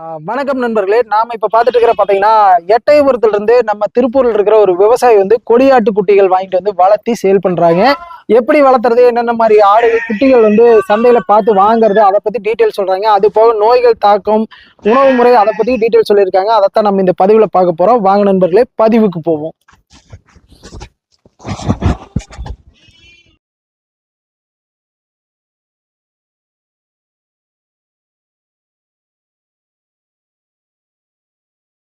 வணக்கம் நண்பர்களே. நாம இப்ப பாத்துட்டு இருக்கிற பாத்தீங்கன்னா எட்டயபுரத்துல இருந்து நம்ம திருப்பூர்ல இருக்கிற ஒரு விவசாயி வந்து கொடியாட்டு குட்டிகள் வாங்கிட்டு வந்து வளர்த்தி சேல் பண்றாங்க. எப்படி வளர்த்துறது என்னென்ன மாதிரி ஆடு குட்டிகள் வந்து சந்தையில பார்த்து வாங்குறது அதை பத்தி டீட்டெயில் சொல்றாங்க. அது போக நோய்கள் தாக்கம் உணவு முறை அதை பத்தி டீட்டெயில் சொல்லியிருக்காங்க. அதைத்தான் நம்ம இந்த பதிவுல பார்க்க போறோம். வாங்க நண்பர்களே பதிவுக்கு போவோம்.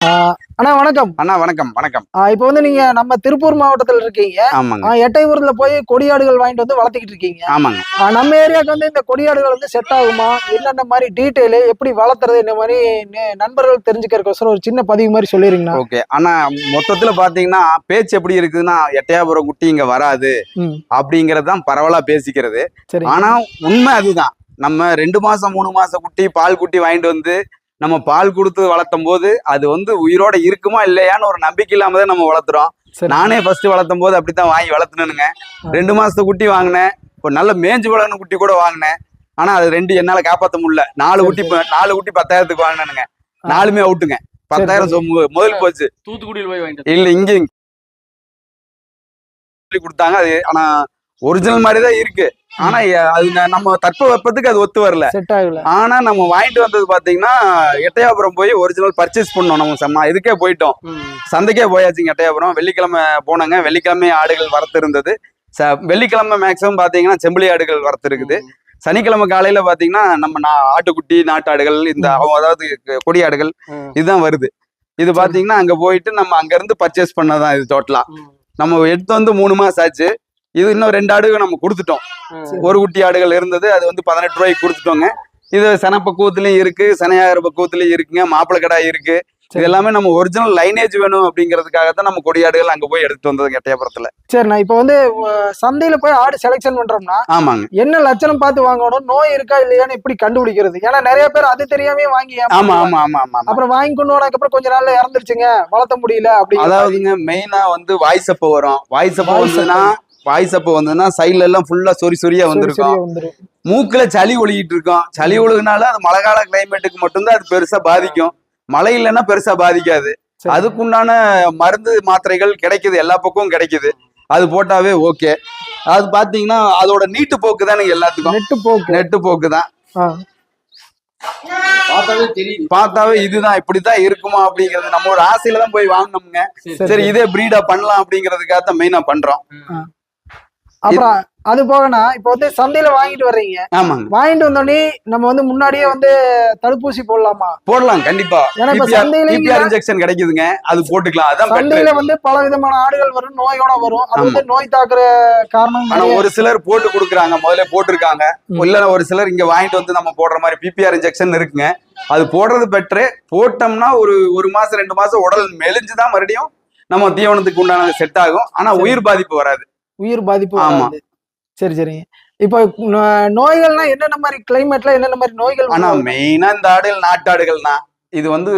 அண்ணா வணக்கம். அண்ணா வணக்கம் வணக்கம். இப்போ வந்து நீங்க நம்ம திருப்பூர் மாவட்டத்துல இருக்கீங்க. ஆமாங்க. ஆஹ் எட்டயபுரத்துல போய் கொடியாடுகள் வாங்கிட்டு வந்து வளர்த்துக்கிட்டு இருக்கீங்க. ஆமாங்க. நம்ம ஏரியாவுக்கு வந்து இந்த கொடியாடுகள் வந்து செட் ஆகுமா? என்னென்ன மாதிரி டீட்டெயில் எப்படி வளர்த்துறது? இந்த மாதிரி நண்பர்கள் தெரிஞ்சுக்கிறதுக்கோசரம் ஒரு சின்ன பதிவு மாதிரி சொல்லிருங்கண்ணா ஓகே. ஆனா மொத்தத்துல பாத்தீங்கன்னா பேச்சு எப்படி இருக்குதுன்னா எட்டையாபுரம் குட்டி இங்க வராது. ம். அப்படிங்கறது தான் பரவலா பேசிக்கிறது. ஆனா உண்மை அதுதான். நம்ம ரெண்டு மாசம் மூணு மாசம் குட்டி பால் குட்டி வாங்கிட்டு வந்து நம்ம பால் கொடுத்து வளர்த்தும் போது அது வந்து உயிரோட இருக்குமா இல்லையான்னு ஒரு நம்பிக்கை இல்லாம தான் நம்ம வளர்த்துறோம். நானே ஃபர்ஸ்ட் வளர்த்தும் போது அப்படித்தான் வாங்கி வளர்த்துனேனுங்க. ரெண்டு மாசத்து குட்டி வாங்கினேன். இப்போ நல்ல மேஞ்சு வளர்ன குட்டி கூட வாங்கினேன். ஆனா அது ரெண்டு என்னால காப்பாத்த முடியல. நாலு குட்டி நாலு குட்டி பத்தாயிரத்துக்கு வாங்கினேனுங்க. நாலுமே அவுட்டுங்க. பத்தாயிரம் முதல் போச்சு. தூத்துக்குடியில் போய் வாங்கிட்டு இல்ல இங்க. சொல்லி கொடுத்தாங்க. அது ஆனா ஒரிஜினல் மாதிரி தான் இருக்கு. ஆனா அது நம்ம தட்ப வெப்பத்துக்கு அது ஒத்து வரல. ஆனா நம்ம வாங்கிட்டு வந்தது பாத்தீங்கன்னா எட்டயாபுரம் போய் ஒரிஜினல் பர்ச்சேஸ் பண்ணோம் நம்ம செம்ம இதுக்கே போயிட்டோம். சந்தைக்கே போயாச்சுங்க எட்டயாபுரம். வெள்ளிக்கிழமை போனாங்க. வெள்ளிக்கிழமை ஆடுகள் வரத்து இருந்தது. ச- வெள்ளிக்கிழமை மேக்ஸிமம் பாத்தீங்கன்னா செம்பிளி ஆடுகள் வரத்து இருக்குது. சனிக்கிழமை காலையில பாத்தீங்கன்னா நம்ம நா- ஆட்டுக்குட்டி நாட்டாடுகள் இந்த அதாவது க- கொடி ஆடுகள் இதுதான் வருது. இது பாத்தீங்கன்னா அங்க போயிட்டு நம்ம அங்க இருந்து பர்ச்சேஸ் பண்ணதான் இது டோட்டலா நம்ம எடுத்து வந்து மூணு மாசம் ஆச்சு. இது இன்னும் ரெண்டு ஆடுகள் நம்ம கொடுத்துட்டோம். ஒரு குட்டி ஆடுகள் இருந்தது அது வந்து பதினெட்டு ரூபாய்க்கு கொடுத்துட்டோங்க. இது சன பக்குவத்துலயும் இருக்கு சனையாகிற பக்குவத்துலயும் இருக்குங்க மாப்பிளை கடா இருக்கு. இது எல்லாமே நம்ம ஒரிஜினல் லைனேஜ் வேணும் அப்படிங்கிறதுக்காக தான் நம்ம கொடியாடுகள் அங்க போய் எடுத்துட்டு வந்தது எட்டயபுரத்துல. சரிண்ணா இப்போ வந்து சந்தையில போய் ஆடு செலெக்ஷன் பண்றோம்னா ஆமாங்க. என்ன லட்சணம் பார்த்து வாங்கணும் நோய் இருக்கா இல்லையான்னு எப்படி கண்டுபிடிக்கிறது? ஏன்னா நிறைய பேர் அது தெரியாமே வாங்கி ஆமா. ஆமா ஆமா ஆமா அப்புறம் வாங்கி கொண்டு அப்புறம் கொஞ்ச நாள்ல இறந்துருச்சுங்க வளர்த்த முடியல மாதிரி. அதாவதுங்க மெயினா வந்து வாய்ஸ் அப்ப வரும். வாய்ஸ் அப்ப வந்ததுன்னா வாய்ஸ் அப்ப வந்ததுன்னா சைடுல எல்லாம் ஃபுல்லா சொறி சொரியா சரி, வந்திருக்கும். சரியா வந்துரும் மூக்குல சளி ஒழுகிட்டு இருக்கும். சளி ஒழுகுனால அது மழை கால கிளைமேட்டுக்கு மட்டும்தான் அது பெருசா பாதிக்கும். மழை இல்லைன்னா பெருசா பாதிக்காது. அதுக்குண்டான மருந்து மாத்திரைகள் கிடைக்குது. எல்லா பக்கமும் கிடைக்குது. அது போட்டாவே ஓகே அது பாத்தீங்கன்னா அதோட நீட்டு போக்கு தானுங்க எல்லாத்துக்கும். நெட்டு போக்கு. நெட்டு போக்கு தான். பார்த்தாவே தெரியுது. பார்த்தாவே இதுதான் இப்படித்தான் இருக்குமா அப்படிங்கிறது நம்ம ஒரு ஆசையில தான் போய் வாங்கினோம்ங்க. சரி இதே பிரீடா பண்ணலாம் அப்படிங்கிறதுக்காக தான் மெயினா பண்றோம். அப்புறம் அது போகனா இப்போ வந்து சந்தையில வாங்கிட்டு வர்றீங்க. ஆமாங்க. வாங்கிட்டு வந்தோடனே நம்ம வந்து முன்னாடியே வந்து தடுப்பூசி போடலாமா? போடலாம் கண்டிப்பா. ஏன்னா இப்ப சந்தையில பிபிஆர் இன்ஜெக்ஷன் கிடைக்குதுங்க. அது போட்டுக்கலாம். அதான். சந்தையில வந்து பல விதமான ஆடுகள் வரும் நோயோட வரும். அது வந்து நோய் தாக்குற காரணம் ஆனா ஒரு சிலர் போட்டு கொடுக்குறாங்க. முதல்ல போட்டிருக்காங்க. இல்ல ஒரு சிலர் இங்க வாங்கிட்டு வந்து நம்ம போடுற மாதிரி பிபிஆர் இன்ஜெக்ஷன் இருக்குங்க. அது போடுறது பெட்ரு போட்டோம்னா ஒரு ஒரு மாசம் ரெண்டு மாசம் உடல் மெலிஞ்சுதான் மறுபடியும் நம்ம தீவனத்துக்கு உண்டான செட் ஆகும். ஆனா. உயிர் பாதிப்பு வராது. உயிர் பாதிப்பு ஆமா. சரி சரிங்க இப்போ நோய்கள்னா என்னென்ன மாதிரி கிளைமேட்ல என்னென்ன மாதிரி நோய்கள் ஆனா? மெயினா இந்த ஆடுகள் நாட்டாடுகள் தான் இது வந்து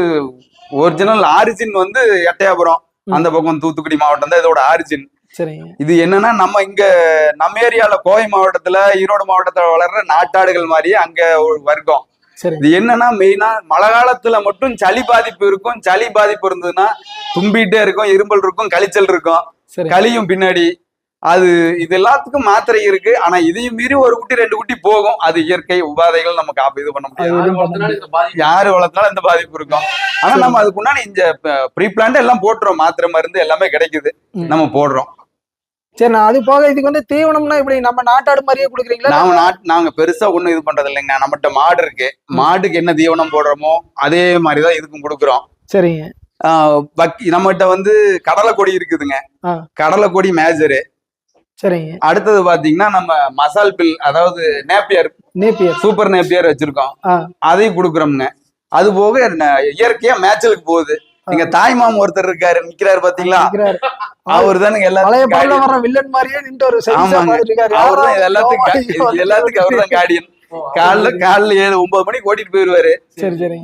ஒரிஜினல் ஆரிஜின் வந்து எட்டயபுரம். அந்த பக்கம் தூத்துக்குடி மாவட்டம் தான் இதோட ஆரிஜின் சரிங்க இது என்னன்னா நம்ம இங்க நம்ம ஏரியால கோவை மாவட்டத்துல ஈரோடு மாவட்டத்துல வளர்ற நாட்டாடுகள் மாதிரியே அங்க ஒரு வர்க்கம். இது என்னன்னா மெயினா மழை காலத்துல மட்டும் சளி பாதிப்பு இருக்கும். சளி பாதிப்பு இருந்ததுன்னா தும்பிட்டே இருக்கும் இரும்பல் இருக்கும் கழிச்சல் இருக்கும். சரி. களியும் பின்னாடி. அது இது எல்லாத்துக்கும் மாத்திரை இருக்கு. ஆனா இதையும் மீறி ஒரு குட்டி ரெண்டு குட்டி போகும். அது இயற்கை உபாதைகள் நம்ம காப்பி இது பண்ண முடியாது. யாரு வளர்த்தாலும் இந்த பாதிப்பு இருக்கும். ஆனா நம்ம அதுக்குண்டான இந்த ப்ரீ பிளான்ட் எல்லாம் போட்டுறோம். மாத்திரை மருந்து எல்லாமே கிடைக்குது. நம்ம போடுறோம். சரி நான் அது போக இதுக்கு வந்து தீவனம்னா இப்படி நம்ம நாட்டாடு மாதிரியே கொடுக்குறீங்களா? நாம நாட் நாங்க பெருசா ஒண்ணும் இது பண்றது இல்லைங்க. நம்மகிட்ட மாடு இருக்கு. மாடுக்கு என்ன தீவனம் போடுறோமோ அதே மாதிரிதான் இதுக்கும் கொடுக்குறோம். சரிங்க. நம்மகிட்ட வந்து கடலை கொடி இருக்குதுங்க. கடலை கொடி மேஜரு சரிங்க. அடுத்தது பாத்தீங்கன்னா நம்ம மசால் பில் அதாவது நேப்பியர். நேப்பியர். சூப்பர் நேப்பியர் வச்சிருக்கோம். அதையும் கொடுக்குறோம்ங்க. அது போக இயற்கையா மேட்சலுக்கு போகுது. எங்க தாய்மாமன் ஒருத்தர் இருக்காரு நிக்கிறாரு பாத்தீங்களா. அவர் தானுங்க. வர வில்லன் மாதிரியே நின்று ஒரு ஆமாங்க. அவர் தான் எல்லாத்துக்கும் எல்லாத்துக்கும் அவர் தான் கார்டியன் காலைல காலைல ஏழு ஒன்பது மணிக்கு ஓட்டிட்டு போயிருவாரு.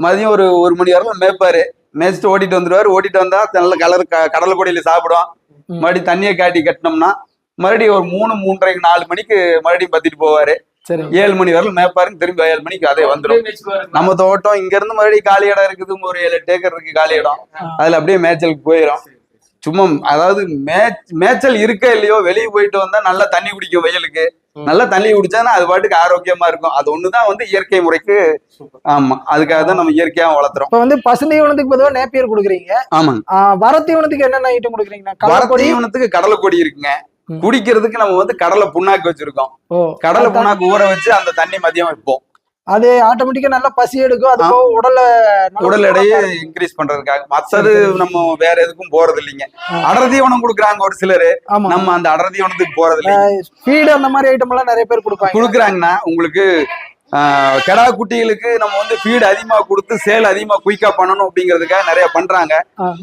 மதியம் ஒரு ஒரு மணி வரலாம் மேய்ப்பாரு. மேய்ச்சிட்டு ஓட்டிட்டு வந்துருவாரு. ஓட்டிட்டு வந்தா நல்ல கலர் கடலை கொடியில சாப்பிடும். மறுபடியும் தண்ணியை காட்டி கட்டினோம்னா மறுபடியும் ஒரு மூணு மூன்றரை நாலு மணிக்கு மறுபடியும் பத்திட்டு போவாரு. சரி. ஏழு மணி வரலும் மேப்பாருங்க திரும்பி ஏழு மணிக்கு அதே வந்துடும் நம்ம தோட்டம் இங்க இருந்து மறுபடியும் காலி இடம் இருக்குது ஒரு ஏழு எட்டு ஏக்கர் இருக்கு காலி இடம். அதுல அப்படியே மேய்ச்சலுக்கு போயிடும் சும்மா அதாவது மேய்ச் மேய்ச்சல் இருக்க இல்லையோ வெளியே போயிட்டு வந்தா நல்லா தண்ணி குடிக்கும் வெயிலுக்கு. நல்லா தண்ணி குடிச்சானா அது பாட்டுக்கு ஆரோக்கியமா இருக்கும். அது ஒண்ணுதான் வந்து இயற்கை முறைக்கு ஆமா அதுக்காக தான் நம்ம இயற்கையா வளர்த்துறோம். இப்ப வந்து பசுந்தீவனத்துக்கு பொதுவா நேப்பியர் கொடுக்குறீங்க. ஆமாங்க. ஆஹ் வரத்தீவனத்துக்கு என்னென்ன ஐட்டம் கொடுக்குறீங்கண்ணா வர தீவனத்துக்கு கடலை கொடி இருக்குங்க. குடிக்கிறதுக்கு நம்ம வந்து கடலை புண்ணாக்கு வச்சிருக்கோம். கடலை புண்ணாக்கு ஊற வச்சு அந்த தண்ணி மதியம் வைப்போம். அது ஆட்டோமேட்டிக்கா நல்லா பசி எடுக்கும். அது நல்ல உடல் எடையை இன்க்ரீஸ் பண்றதுக்காக. மத்தது நம்ம வேற எதுக்கும் போறது இல்லைங்க. அடர் தீவனம் கொடுக்குறாங்க ஒரு சிலரு. நம்ம அந்த அடர் தீவனத்துக்கு போறது இல்லைங்க ஃபீடு அந்த மாதிரி ஐட்டம் எல்லாம் நிறைய பேர் கொடுப்பாங்க. கொடுக்குறாங்கன்னா உங்களுக்கு கெடா குட்டிகளுக்கு நம்ம வந்து ஃபீடு அதிகமா கொடுத்து சேல் அதிகமா குயிக்கா பண்ணணும் அப்படிங்கிறதுக்காக நிறைய பண்றாங்க.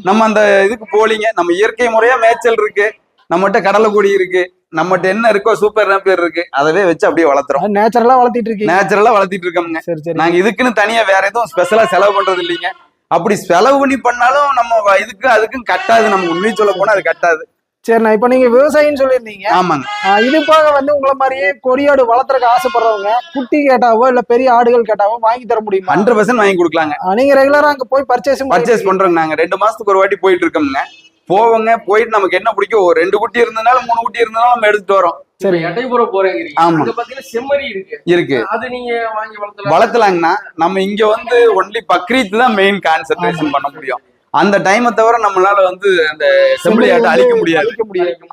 நம்ம அந்த இதுக்கு போலீங்க நம்ம இயற்கை முறையா மேய்ச்சல் இருக்கு. நம்மகிட்ட கடலை கொடி இருக்கு. நம்மகிட்ட என்ன இருக்கோ சூப்பர் நேப்பியர் இருக்கு. அதவே வச்சு அப்படியே வளர்த்துறோம். நேச்சுரலா வளர்த்திட்டு இருக்கீங்க. நேச்சுரலா வளர்த்திட்டு இருக்கோம்ங்க. சரி சரி நாங்க இதுக்குன்னு தனியா வேற எதுவும் ஸ்பெஷலா செலவு பண்றது இல்லைங்க. அப்படி செலவு பண்ணி பண்ணாலும் நம்ம இதுக்கு அதுக்கும் கட்டாது. நம்ம உண்மையை சொல்ல போனா அது கட்டாது. சரிண்ணா இப்ப நீங்க விவசாயின்னு சொல்லியிருந்தீங்க. ஆமாங்க. இது போக வந்து உங்களை மாதிரியே கொடியாடு வளர்த்துறதுக்கு ஆசைப்படுறவங்க குட்டி கேட்டாவோ இல்ல பெரிய ஆடுகள் கேட்டாவோ வாங்கி தர முடியுமா? ஹண்ட்ரட் பர்சன்ட் வாங்கி கொடுக்கலாங்க. நீங்க ரெகுலரா அங்க போய் பர்ச்சேஸ் பர்ச்சேஸ் பண்றோங்க நாங்க. ரெண்டு மாசத்துக்கு ஒரு வாட்டி போயிட்டு இருக்கோம்ங்க. போவோங்க போயிட்டு நமக்கு என்ன பிடிக்கும்? ஒரு ரெண்டு குட்டி இருந்தனாலும் மூணு குட்டி இருந்தாலும் நம்ம எடுத்துட்டு வரோம். சரி. எட்டைபுரம் போறேங்கிறீங்க. ஆமா. செம்மறி இருக்கு. இருக்கு. அது நீங்க வாங்கி வளர்த்தலாங்கன்னா நம்ம இங்க வந்து ஒன்லி பக்ரீத் தான் மெயின் கான்சென்ட்ரேஷன் பண்ண முடியும். அந்த டைமை தவிர நம்மளால வந்து அந்த செம்பிளி ஆட்டை அழிக்க முடியாது.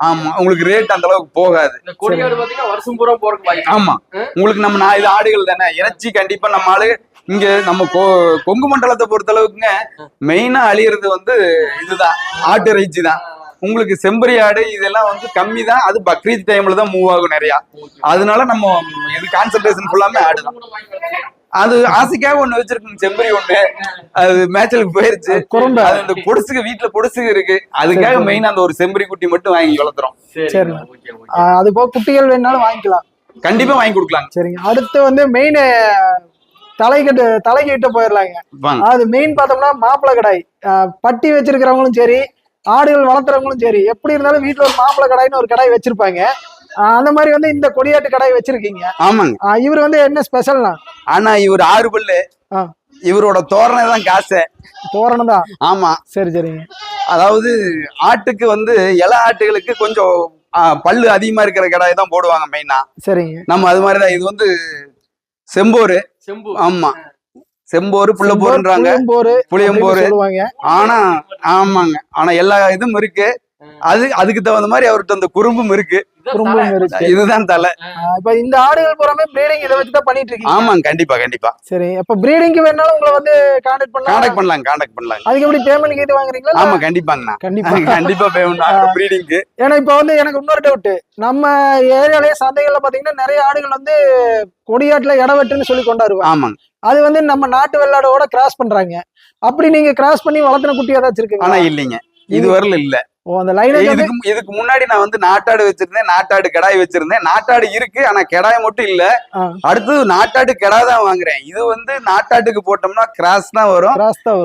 ஆமா. உங்களுக்கு ரேட் அந்த அளவுக்கு போகாது. இந்த கொடியாடு பாத்தீங்கன்னா வருஷம் பூரா போறதுக்கு ஆமா. உங்களுக்கு நம்ம நான் இது ஆடுகள் தானே. இறைச்சி கண்டிப்பா நம்ம ஆளு இங்க நம்ம கொ- கொங்கு மண்டலத்தை பொறுத்த அளவுக்குங்க மெயினா அழியிறது வந்து இதுதான் ஆட்டு இறைச்சி தான் உங்களுக்கு செம்பரி ஆடு இதெல்லாம் வந்து கம்மி தான் அது பக்ரீத் டைம்ல தான் மூவ் ஆகும் நிறையா. அதனால நம்ம இது கான்சென்ட்ரேஷன் ஃபுல்லாமே ஆடு தான் அது ஆசைக்காக ஒண்ணு வச்சிருக்கோம் செம்பரி ஒண்ணு. அது மேட்சலுக்கு போயிருச்சு. குறும்பு அது இந்த பொடுசுக்கு வீட்டுல பொடுசுக்கு இருக்கு. அதுக்காக மெயின் அந்த ஒரு செம்பரி குட்டி மட்டும் வாங்கி வளர்த்துறோம். சரி. அது போக குட்டிகள் வேணாலும் வாங்கிக்கலாம். கண்டிப்பா வாங்கி கொடுக்கலாங்க சரிங்க. அடுத்து வந்து மெயின் தலைக்கட்டு தலைக்கிட்ட போயிடலாங்க. அது மெயின் பார்த்தோம்னா மாப்பிளை கடாய். பட்டி வச்சிருக்கிறவங்களும் சரி ஆடுகள் வளர்த்துறவங்களும் சரி எப்படி இருந்தாலும் வீட்டுல ஒரு மாப்பிளை கடாய்னு ஒரு கடாய் வச்சிருப்பாங்க. அந்த மாதிரி வந்து இந்த கொடியாட்டு கடாய் வச்சிருக்கீங்க. ஆமாங்க. இவர் வந்து என்ன ஸ்பெஷல்னா ஆனா இவர் ஆறு பல்லு. இவரோட தோரணை தான் காசு. தோரணம் தான். ஆமா. சரி சரிங்க. அதாவது ஆட்டுக்கு வந்து இள ஆட்டுகளுக்கு கொஞ்சம் பல்லு அதிகமா இருக்கிற கடாய் தான் போடுவாங்க மெயினா சரிங்க. நம்ம அது மாதிரிதான் இது வந்து செம்போரு. செம்பு ஆமா. செம்போரு புள்ளப்போருன்றாங்க புளியம்போரு புளியம்போரு. ஆனா ஆமாங்க. ஆனா எல்லா இதுவும் இருக்கு. அது அதுக்கு தகுந்த மாதிரி அவர்கிட்ட அந்த குறும்பும் இருக்கு. தலை. இருக்கு. இதுதான் தலை. இப்ப இந்த ஆடுகள் பூராமே பிரீடிங் இதை வச்சு தான் பண்ணிட்டு இருக்கீங்க? ஆமாங்க கண்டிப்பா கண்டிப்பா. சரி அப்ப பிரீடிங்க்கு வேணாலும் உங்களை வந்து கான்டாக்ட் பண்ணலாம். கான்டாக்ட் பண்ணலாம் கான்டாக்ட் பண்ணலாம் அதுக்கு எப்படி பேமெண்ட் கேட்டு வாங்குறீங்களா? ஆமா கண்டிப்பாங்கண்ணா. கண்டிப்பா. கண்டிப்பா பேமெண்ட் ப்ரீடிங்க்கு ஏன்னா இப்ப வந்து எனக்கு இன்னொரு டவுட் நம்ம ஏரியாலயே சந்தைகள்ல பாத்தீங்கன்னா நிறைய ஆடுகள் வந்து கொடியாட்டுல இடவெட்டுன்னு சொல்லி கொண்டாடுவாங்க. ஆமாங்க. அது வந்து நம்ம நாட்டு வெள்ளாடோட கிராஸ் பண்றாங்க. அப்படி நீங்க கிராஸ் பண்ணி வளர்த்துன குட்டி ஏதாச்சும் ஆனா இருக்குங்களா இல்லைங்க. இது வரல இல்ல. ஓ அந்த லைனேஜ் வந்து இதுக்கு இதுக்கு முன்னாடி நான் வந்து நாட்டாடு வச்சிருந்தேன் நாட்டாடு கிடாய் வச்சிருந்தேன். நாட்டாடு இருக்கு ஆனா கிடாய் மட்டும் இல்ல. அடுத்தது நாட்டாடு கிடா தான் வாங்குறேன். இது வந்து நாட்டாட்டுக்கு போட்டோம்னா கிராஸ் தான் வரும்.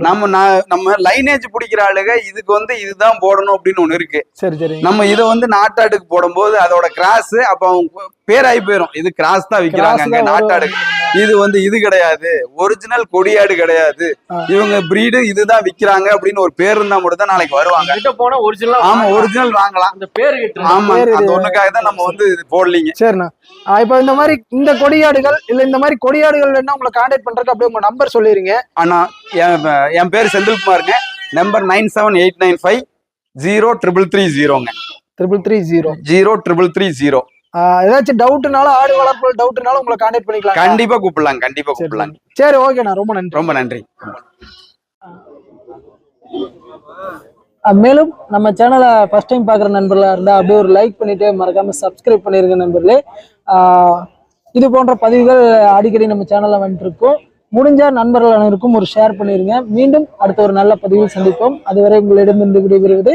நம்ம நம்ம லைனேஜ் பிடிக்கிற ஆளுங்க இதுக்கு வந்து இதுதான் போடணும் அப்படின்னு ஒண்ணு இருக்கு. சரி சரி. நம்ம இதை வந்து நாட்டாட்டுக்கு போடும்போது அதோட கிராஸ் அப்ப அவங்க பேராகி போயிரும். இது கிராஸ் தான் விக்கிறாங்க அங்க. நாட்டாடு. இது வந்து இது கிடையாது. ஒரிஜினல் கொடியாடு கிடையாது. இவங்க பிரீடு இதுதான் விக்கிறாங்க அப்படின்னு ஒரு பேர் இருந்தா மட்டும் தான் நாளைக்கு வருவாங்க. கிட்ட போனா ஒரிஜினலா ஆமா ஒரிஜினல் வாங்கலாம். அந்த பேரு கிட்ட ஆமா அந்த ஒண்ணுக்காக தான் நம்ம வந்து இது போடலீங்க. சரிண்ணா. இப்ப இந்த மாதிரி இந்த கொடியாடுகள் இல்ல இந்த மாதிரி கொடியாடுகள் வேணா உங்களை கான்டாக்ட் பண்றதுக்கு அப்படியே உங்க நம்பர் சொல்லிருங்க. ஆனா என் என் பேர் செந்தில்குமாருங்க. Number nine seven eight nine five zero triple three ஜீரோங்க triple three zero zero triple three zero ஏதாச்சும் டவுட்னாலும் ஆடு வளர்ப்பு டவுட்னாலும் உங்களை கான்டாக்ட் பண்ணிக்கலாம் கண்டிப்பா கூப்பிடலாம் கண்டிப்பா கூப்பிடலாம். சரி ஓகேண்ணா ரொம்ப நன்றி. ரொம்ப நன்றி. மேலும் நம்ம சேனலை ஃபர்ஸ்ட் டைம் பார்க்குற நண்பர்களாக இருந்தால் அப்படியே ஒரு லைக் பண்ணிட்டு மறக்காம சப்ஸ்கிரைப் பண்ணிருங்க நண்பர்களே. இது போன்ற பதிவுகள் அடிக்கடி நம்ம சேனலில் வந்துட்டு இருக்கோம் முடிஞ்ச நண்பர்கள் அனைவருக்கும் ஒரு ஷேர் பண்ணிருங்க. மீண்டும் அடுத்த ஒரு நல்ல பதிவில் சந்திப்போம். அதுவரை உங்களிடமிருந்து விடைபெறுவது